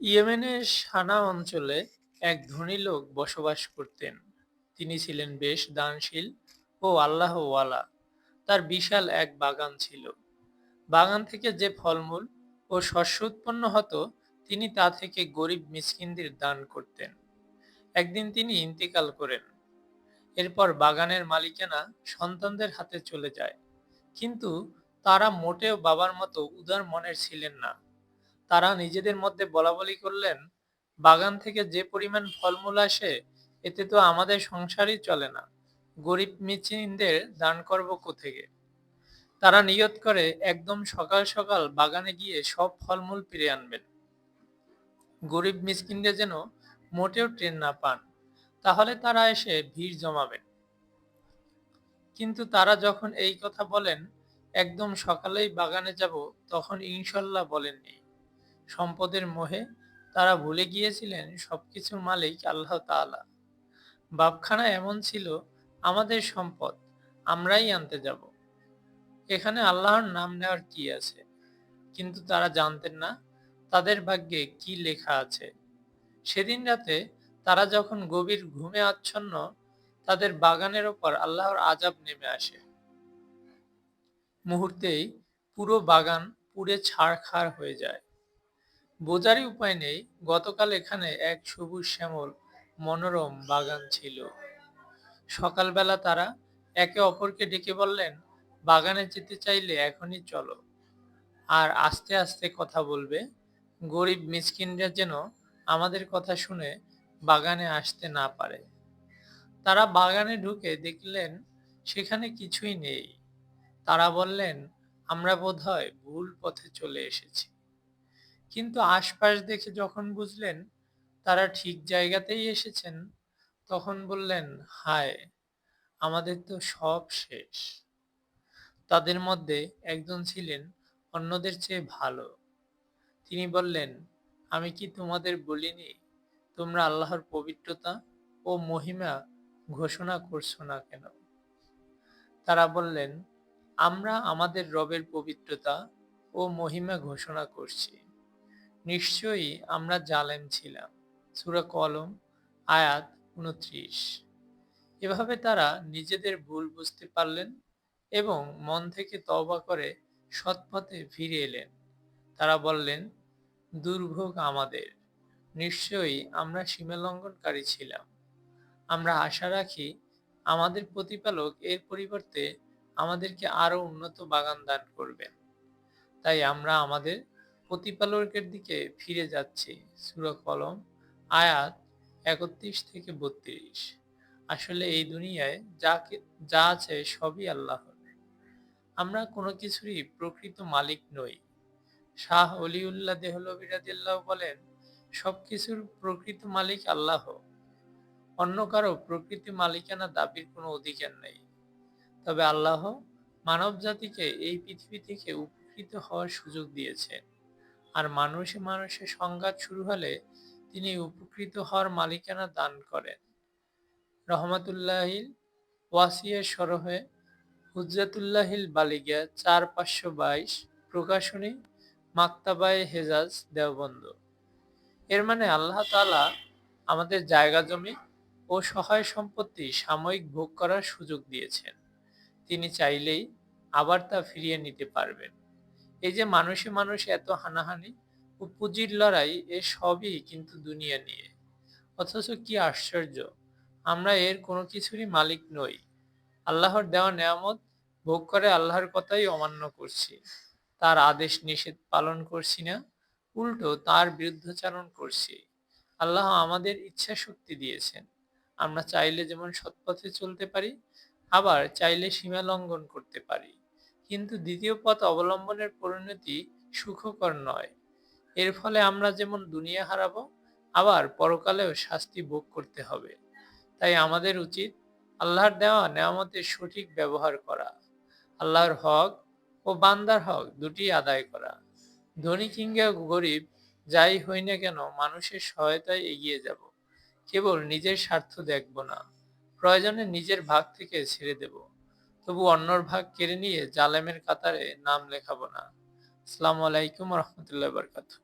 ইয়েমেনের সানা অঞ্চলে এক ধনী লোক বসবাস করতেন। তিনি ছিলেন বেশ দানশীল ও আল্লাহওয়ালা। তার বিশাল এক বাগান ছিল। বাগান থেকে যে ফলমূল ও শস্য উৎপন্ন হতো, তিনি তা থেকে গরিব মিসকিনদের দান করতেন। একদিন তিনি ইন্তিকাল করেন। এরপর বাগানের মালিকানা সন্তানদের হাতে চলে যায়। কিন্তু তারা মোটেও বাবার মতো উদার মনের ছিলেন না। তারা নিজেদের মধ্যে বলাবলি করলেন, বাগান থেকে যে পরিমাণ ফলমূল আসে এতে তো আমাদের সংসারই চলে না। গরিব মিছিনদের দান করব কোথেকে? তারা নিয়ত করে একদম সকাল সকাল বাগানে গিয়ে সব ফলমূল ফিরে আনবেন। গরিব মিসকিনরা যেন মোটেও ট্রেন না পান তাহলে তারা এসে ভিড় জমাবেন কিন্তু তারা যখন এই কথা বলেন একদম সকালেই বাগানে যাব তখন ইনশাল্লাহ বলেননি সম্পদের মোহে তারা ভুলে গিয়েছিলেন সবকিছুর মালিক আল্লাহ তাআলা। বাপখানা এমন ছিল, আমাদের সম্পদ, আমরাই আনতে যাব। এখানে আল্লাহর নাম নেওয়ার কি আছে? কিন্তু তারা জানতেন না, তাদের ভাগ্যে কি লেখা আছে। সেদিন রাতে তারা যখন গভীর ঘুমে আচ্ছন্ন, তাদের বাগানের ওপর আল্লাহর আজাব নেমে আসে। মুহূর্তেই পুরো বাগান পুড়ে ছাড়খাড় হয়ে যায়। বোঝারই উপায় নেই, গতকাল এখানে এক সবুজ শ্যামল মনোরম বাগান ছিল। সকালবেলা তারা একে অপরকে ডেকে বললেন, বাগানে যেতে চাইলে এখনই চলো। আর আস্তে আস্তে কথা বলবে, গরিব মিসকিনরা যেন আমাদের কথা শুনে বাগানে আসতে না পারে। তারা বাগানে ঢুকে দেখলেন, সেখানে কিছুই নেই। তারা বললেন, আমরা বোধহয় ভুল পথে চলে এসেছি। কিন্তু আশপাশ দেখে যখন বুঝলেন তারা ঠিক জায়গাতেই এসেছেন, তখন বললেন, হায়, আমাদের তো সব শেষ। তাদের মধ্যে একজন ছিলেন অন্যদের চেয়ে ভালো। তিনি বললেন, আমি কি তোমাদের বলিনি, তোমরা আল্লাহর পবিত্রতা ও মহিমা ঘোষণা করছ না কেন? তারা বললেন, আমরা আমাদের রবের পবিত্রতা ও মহিমা ঘোষণা করছি। নিশ্চয়ই আমরা জালেম ছিলাম। সুরা কলম, আয়াত উনত্রিশ এভাবে তারা নিজেদের ভুল বুঝতে পারলেন এবং মন থেকে তওবা করে সৎপথে ফিরে এলেন। তারা বললেন, দুর্ভোগ আমাদের। নিশ্চয়ই আমরা সীমালঙ্ঘনকারী ছিলাম। আমরা আশা রাখি আমাদের প্রতিপালক এর পরিবর্তে আমাদেরকে আরও উন্নত বাগান দান করবেন। তাই আমরা আমাদের প্রতিপালকের দিকে ফিরে যাচ্ছি সুরা কলম, আয়াত একত্রিশ থেকে বত্রিশ। আসলে এই দুনিয়ায় যা যা আছে সবই আল্লাহর। আমরা কোনো কিছুরই প্রকৃত মালিক নই। শাহ অলিউল্লাহ দেহলবি রাদিয়াল্লাহ বলেন সব কিছুর প্রকৃত মালিক আল্লাহ। অন্য কারও প্রকৃতি মালিকানা দাবির কোনো অধিকার নেই। তবে আল্লাহ মানব জাতিকে এই পৃথিবী থেকে উপকৃত হওয়ার সুযোগ দিয়েছেন। আর মানুষে মানুষে সংঘাত শুরু হলে তিনি উপকৃত হওয়ার মালিকানা দান করেন। রহমাতুল্লাহিল ওয়াসিয়া সরহে হুজাতুল্লাহিল বালিগা চার পাঁচশো বাইশ প্রকাশনী মাক্তাবায় হেজাজ দেওবন্দ। এর মানে আল্লাহ তালা আমাদের জায়গা জমি ও সহায় সম্পত্তি সাময়িক ভোগ করার সুযোগ দিয়েছেন। তিনি চাইলেই আবার তা ফিরিয়ে নিতে পারবেন। এই যে মানুষে মানুষে এত হানাহানি, ও পুঁজির লড়াই এ সবই কিন্তু দুনিয়া নিয়ে। অথচ কি আশ্চর্য, আমরা এর কোনো কিছুরই মালিক নই। আল্লাহর দেওয়া নেয়ামত ভোগ করে আল্লাহর কথাই অমান্য করছি। তার আদেশ নিষেধ পালন করছি না, উল্টো তার বিরুদ্ধাচারণ করছি। আল্লাহ আমাদের ইচ্ছা শক্তি দিয়েছেন। আমরা চাইলে যেমন সৎপথে চলতে পারি, আবার চাইলে সীমা লঙ্ঘন করতে পারি। কিন্তু দ্বিতীয় পথ অবলম্বনের পরিণতি সুখকর নয়। এর ফলে আমরা যেমন দুনিয়া হারাবো, আবার পরকালেও শাস্তি ভোগ করতে হবে। তাই আমাদের উচিত আল্লাহর দেওয়া নেয়ামতের সঠিক ব্যবহার করা। আল্লাহর হক ও বান্দার হক দুটি আদায় করা। ধনী কিংবা গরিব, যাই হই না কেন মানুষের সহায়তায় এগিয়ে যাব। কেবল নিজের স্বার্থ দেখব না, প্রয়োজনে নিজের ভাগ থেকে ছেড়ে দেব। তবু অন্যর ভাগ কেড়ে নিয়ে জালেমের কাতারে নাম লেখাবো না। আসসালামু আলাইকুম রহমতুল্লাহ বরকাতুহ।